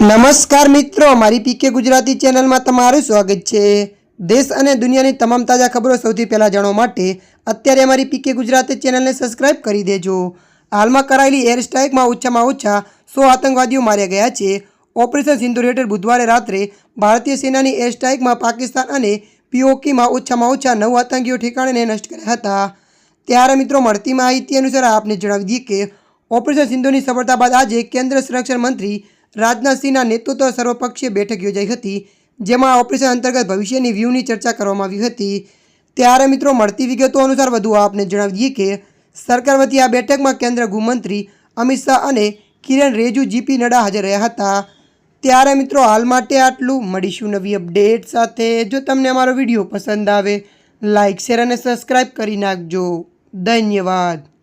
નમસ્કાર મિત્રો, મારી પીકે ગુજરાતી ચેનલમાં તમારું સ્વાગત છે. દેશ અને દુનિયાની તમામ તાજા ખબરો સૌથી પહેલાં જાણવા માટે અત્યારે અમારી પીકે ગુજરાતી ચેનલને સબસ્ક્રાઇબ કરી દેજો. હાલમાં કરાયેલી એર સ્ટ્રાઇકમાં ઓછામાં ઓછા સો આતંકવાદીઓ માર્યા ગયા છે. ઓપરેશન સિંધુર હેઠળ બુધવારે રાત્રે ભારતીય સેનાની એર સ્ટ્રાઇકમાં પાકિસ્તાન અને પીઓકીમાં ઓછામાં ઓછા નવ આતંકીઓ ઠેકાણેને નષ્ટ કર્યા હતા. ત્યારે મિત્રો, મળતી માહિતી અનુસાર આપને જણાવી દઈએ કે ઓપરેશન સિંધુની સફળતા બાદ આજે કેન્દ્ર સંરક્ષણ મંત્રી રાજનાથસિંહના નેતૃત્વ સર્વપક્ષીય બેઠક યોજાઈ હતી, જેમાં ઓપરેશન અંતર્ગત ભવિષ્યની વ્યૂહની ચર્ચા કરવામાં આવી હતી. ત્યારે મિત્રો, મળતી વિગતો અનુસાર વધુ આપને જણાવી દઈએ કે સરકાર વતી આ બેઠકમાં કેન્દ્ર ગૃહમંત્રી અમિત શાહ અને કિરણ રેજુ જીપી નડ્ડા હાજર રહ્યા હતા. ત્યારે મિત્રો, હાલ માટે આટલું. મળીશું નવી અપડેટ સાથે. જો તમને અમારો વીડિયો પસંદ આવે લાઇક શેર અને સબસ્ક્રાઈબ કરી નાખજો. ધન્યવાદ.